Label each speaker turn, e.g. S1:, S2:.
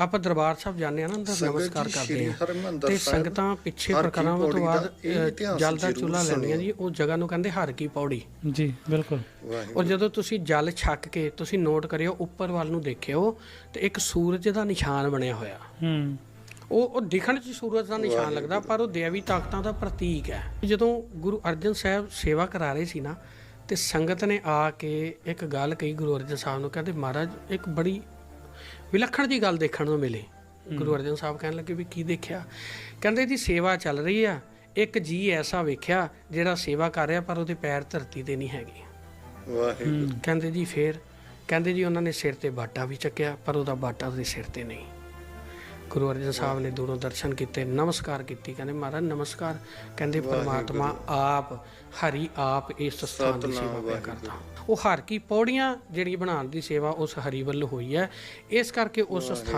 S1: ਆਪਾਂ ਦਰਬਾਰ ਸਾਹਿਬ ਜਾਂਦੇ ਆ ਨਾ ਅੰਦਰ ਨਮਸਕਾਰ ਕਰਦੇ ਆ ਤੇ ਸੰਗਤਾਂ ਪਿੱਛੇ ਪ੍ਰਕਰਮਾਂ ਤੋਂ ਬਾਅਦ ਜਲ ਦਾ ਚੁੱਲ੍ਹਾ ਲੈਂਦੀਆਂ। ਜੀ ਉਹ ਜਗ੍ਹਾ ਨੂੰ ਕਹਿੰਦੇ ਹਰ ਕੀ ਪੌੜੀ।
S2: ਜੀ ਬਿਲਕੁਲ।
S1: ਔਰ ਜਦੋਂ ਤੁਸੀਂ ਜਲ ਛੱਕ ਕੇ ਤੁਸੀਂ ਨੋਟ ਕਰਿਓ ਉੱਪਰ ਵੱਲ ਨੂੰ ਦੇਖਿਓ ਤੇ ਇੱਕ ਸੂਰਜ ਦਾ ਨਿਸ਼ਾਨ ਬਣਿਆ ਹੋਇਆ।
S2: ਹੂੰ।
S1: ਉਹ ਉਹ ਦਿਖਣ 'ਚ ਸੂਰਜ ਦਾ ਨਿਸ਼ਾਨ ਲੱਗਦਾ ਪਰ ਉਹ ਦੇਵੀ ਤਾਕਤਾਂ ਦਾ ਪ੍ਰਤੀਕ ਹੈ। ਜਦੋਂ ਗੁਰੂ ਅਰਜਨ ਸਾਹਿਬ ਸੇਵਾ ਕਰਾ ਰਹੇ ਸੀ ਨਾ ਤੇ ਸੰਗਤ ਨੇ ਆ ਕੇ ਇੱਕ ਗੱਲ ਕਹੀ ਗੁਰੂ ਅਰਜਨ ਸਾਹਿਬ ਨੂੰ ਕਹਿੰਦੇ ਮਹਾਰਾਜ ਇੱਕ ਬੜੀ ਵਿਲੱਖਣ ਦੀ ਗੱਲ ਦੇਖਣ ਨੂੰ ਮਿਲੀ। ਗੁਰੂ ਅਰਜਨ ਸਾਹਿਬ ਕਹਿਣ ਲੱਗੇ ਵੀ ਕੀ ਦੇਖਿਆ? ਕਹਿੰਦੇ ਜੀ ਸੇਵਾ ਚੱਲ ਰਹੀ ਆ ਇੱਕ ਜੀ ਐਸਾ ਵੇਖਿਆ ਜਿਹੜਾ ਸੇਵਾ ਕਰ ਰਿਹਾ ਪਰ ਉਹਦੇ ਪੈਰ ਧਰਤੀ ਤੇ ਨਹੀਂ ਹੈਗੇ।
S3: ਵਾਹਿਗੁਰੂ।
S1: ਕਹਿੰਦੇ ਜੀ ਫੇਰ ਕਹਿੰਦੇ ਜੀ ਉਹਨਾਂ ਨੇ ਸਿਰ ਤੇ ਬਾਟਾ ਵੀ ਚੱਕਿਆ ਪਰ ਉਹਦਾ ਬਾਟਾ ਉਹਦੇ ਸਿਰ ਤੇ ਨਹੀਂ। ਗੁਰੂ ਅਰਜਨ ਸਾਹਿਬ ਨੇ ਦੂਰੋਂ ਦਰਸ਼ਨ ਕੀਤੇ ਨਮਸਕਾਰ ਕੀਤੀ ਕਹਿੰਦੇ ਮਹਾਰਾਜ ਨਮਸਕਾਰ। ਕਹਿੰਦੇ ਪਰਮਾਤਮਾ ਆਪ ਹਰੀ ਆਪ ਇਸ ਸਥਾਨ ਦੀ ਸੇਵਾ ਪਿਆ ਕਰਦਾ। ਉਹ ਹਰ ਕੀ ਪੌੜੀਆਂ ਜਿਹੜੀ ਬਣਾਉਣ ਦੀ ਸੇਵਾ ਉਸ ਹਰੀ ਵੱਲ ਹੋਈ ਹੈ ਇਸ ਕਰਕੇ ਉਸ ਸਥਾਨ